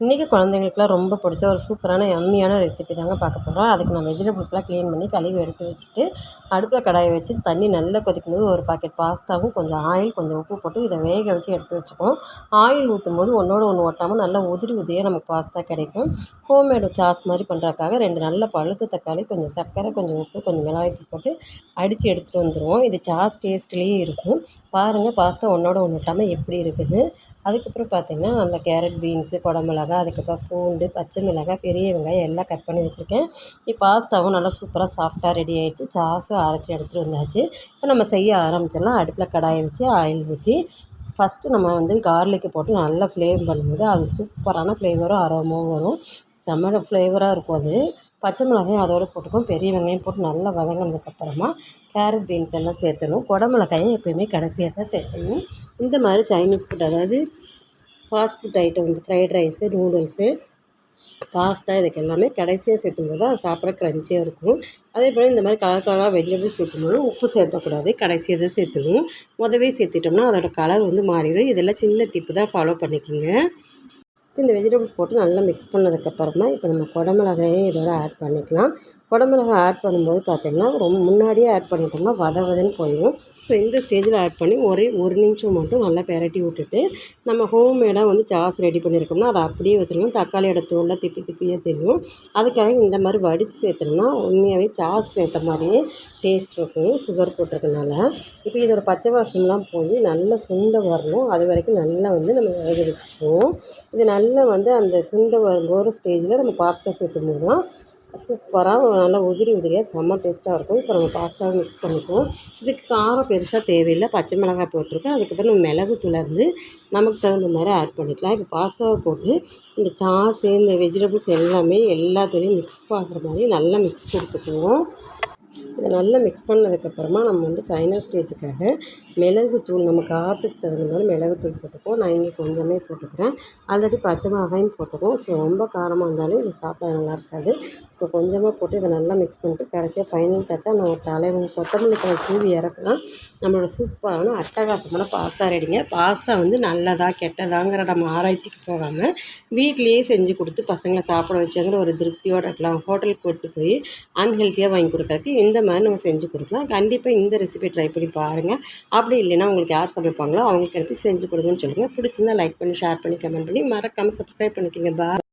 இன்றைக்கி குழந்தைங்களுக்குலாம் ரொம்ப பிடிச்ச ஒரு சூப்பரான எம்மியான ரெசிபி தாங்க பார்க்க போகிறோம் அதுக்கு நான் வெஜிடபிள்ஸ்லாம் க்ளீன் பண்ணி கழுவி எடுத்து வச்சுட்டு அடுப்பில் கடாயை வச்சு தண்ணி நல்லா கொதிக்கும்போது ஒரு பாக்கெட் பாஸ்தாவும் கொஞ்சம் ஆயில் கொஞ்சம் உப்பு போட்டு இதை வேக வச்சு எடுத்து வச்சுப்போம் ஆயில் ஊற்றும் போது ஒன்றோட ஒன்று ஒட்டாமல் நல்லா உதிரி உதிரியாக நமக்கு பாஸ்தா கிடைக்கும். ஹோம்மேடு சாஸ் மாதிரி பண்ணுறதுக்காக ரெண்டு நல்ல பழுத்த தக்காளி கொஞ்சம் சர்க்கரை கொஞ்சம் உப்பு கொஞ்சம் மிளகாய்த்தூள் போட்டு அடித்து எடுத்துகிட்டு வந்துடுவோம் இது சாஸ் டேஸ்ட்லேயே இருக்கும். பாருங்கள் பாஸ்தா ஒன்றோட ஒன்று ஒட்டாமல் எப்படி இருக்குதுன்னு அதுக்கப்புறம் பார்த்திங்கன்னா நல்ல கேரட் பீன்ஸு குடமிளகா மிளகாய் அதுக்கப்புறம் பூண்டு பச்சை மிளகாய் பெரிய வெங்காயம் எல்லாம் கட் பண்ணி வச்சுருக்கேன். இப்போ பாஸ்தாவும் நல்லா சூப்பராக சாஃப்டாக ரெடி ஆகிடுச்சு சாஸும் அரைச்சி எடுத்துகிட்டு வந்தாச்சு. இப்போ நம்ம செய்ய ஆரம்பிச்சிடலாம். அடுப்பில் கடாயை வச்சு ஆயில் ஊற்றி ஃபஸ்ட்டு நம்ம வந்து கார்லிக்கு போட்டு நல்லா ஃப்ளேம் பண்ணும்போது அது சூப்பரான ஃப்ளேவரும் அரோமாவும் வரும். செம்ம ஃப்ளேவராக இருக்கும் அது. பச்சை மிளகாயும் அதோடு போட்டுக்கும். பெரிய வெங்காயம் போட்டு நல்லா வதங்கினதுக்கப்புறமா கேரட் பீன்ஸ் எல்லாம் சேர்த்தணும் குடமிளகாயும் எப்போயுமே கடைசியாக தான் சேர்த்தணும் இந்த மாதிரி சைனீஸ் ஃபுட் அதாவது ஃபாஸ்ட் ஃபுட் ஐட்டம் வந்து ஃப்ரைட் ரைஸு நூடுல்ஸு பாஸ்தா இதுக்கு எல்லாமே கடைசியாக சேர்த்தும்போது தான் சாப்பிட க்ரன்ச்சியாக இருக்கும். அதே போல் இந்த மாதிரி கலர் கலராக வெஜிடபிள்ஸ் சேர்க்கும்போது உப்பு சேர்த்தக்கூடாது கடைசியாக தான் சேர்த்துணும் முதவே சேர்த்துட்டோம்னா அதோட கலர் வந்து மாறிடும். இதெல்லாம் சின்ன டிப்பு தான் ஃபாலோ பண்ணிக்கோங்க. இந்த வெஜிடபிள்ஸ் போட்டு நல்லா மிக்ஸ் பண்ணதுக்கப்புறமா இப்போ நம்ம குடமிளகாயும் இதோட ஆட் பண்ணிக்கலாம். குடமிளகா ஆட் பண்ணும்போது பார்த்திங்கன்னா ரொம்ப முன்னாடியே ஆட் பண்ணிட்டோம்னா வத வதன்னு போயிடும் ஸோ இந்த ஸ்டேஜில் ஆட் பண்ணி ஒரே ஒரு நிமிஷம் மட்டும் நல்லா பெரட்டி விட்டுட்டு நம்ம ஹோம்மேடாக வந்து சாஸ் ரெடி பண்ணியிருக்கோம்னா அதை அப்படியே ஊற்றினோம் தக்காளியோட தோலில் திப்பி திப்பியே தெரியும். அதுக்காக இந்த மாதிரி வடித்து சேர்த்தோம்னா உண்மையாகவே சாஸ் சேர்த்த மாதிரியே டேஸ்ட் இருக்கும் சுகர் போட்டிருக்கனால. இப்போ இதோட பச்சை வாசம்லாம் போய் நல்லா சுண்டை வரணும். அது வரைக்கும் நல்லா வந்து நம்ம வேக வச்சுக்குவோம். இது நல்லா வந்து அந்த சுண்டை வரும்போது ஸ்டேஜில் நம்ம பாஸ்தா சேர்த்தும் போது தான் சூப்பராக நல்லா உதிரி உதிரியாக செம்ம டேஸ்ட்டாக இருக்கும். இப்போ நம்ம பாஸ்தாவை மிக்ஸ் பண்ணிக்குவோம். இதுக்கு காரம் பெருசாக தேவையில்லை. பச்சை மிளகாய் போட்டிருக்கேன். அதுக்கப்புறம் நம்ம மிளகு துளர்ந்து நமக்கு தகுந்த மாதிரி ஆட் பண்ணிக்கலாம். இப்போ பாஸ்தாவை போட்டு இந்த சாஸ் இந்த வெஜிடபிள்ஸ் எல்லாமே எல்லாத்துலேயும் மிக்ஸ் பண்ணுற மாதிரி நல்லா மிக்ஸ் கொடுத்துக்குவோம். இதை நல்லா மிக்ஸ் பண்ணதுக்கப்புறமா நம்ம வந்து ஃபைனல் ஸ்டேஜுக்காக மிளகுத்தூள் நம்ம காரத்துக்கு தகுந்த மாதிரி மிளகுத்தூள் போட்டுப்போம் நான் இங்கே கொஞ்சமே போட்டுக்கிறேன். ஆல்ரெடி பச்சை மிளகாயும் போட்டுக்கோம் ஸோ ரொம்ப காரமாக இருந்தாலும் இது சாப்பிட நல்லா இருக்காது. ஸோ கொஞ்சமாக போட்டு இதை நல்லா மிக்ஸ் பண்ணிட்டு கடைசியாக ஃபைனல் டச்சாக நம்ம தலைவன் கொத்தமல்லி தலை தூவி இறக்கலாம் நம்மளோட சூப்பரான அட்டகாசமான பாஸ்தா ரெடிங்க பாஸ்தா வந்து நல்லதா கெட்டதாங்கிற நம்ம ஆராய்ச்சிக்கு போகாமல் வீட்லேயே செஞ்சு கொடுத்து பசங்களை சாப்பிட வச்சாங்கிற ஒரு திருப்தியோடு இருக்கலாம். ஹோட்டலுக்கு போட்டு போய் அன்ஹெல்த்தியாக வாங்கி கொடுக்கறதுக்கு இந்த மாதிரி நம்ம செஞ்சு கொடுக்கலாம். கண்டிப்பாக இந்த ரெசிபி ட்ரை பண்ணி பாருங்கள் அப்படி இல்லைன்னா உங்களுக்கு யார் சமைப்பாங்களோ அவங்களுக்கு அனுப்பி செஞ்சு கொடுங்கன்னு சொல்லுங்கள் பிடிச்சிருந்தா லைக் பண்ணி ஷேர் பண்ணி கமெண்ட் பண்ணி மறக்காமல் சப்ஸ்கிரைப் பண்ணிக்கோங்க. பா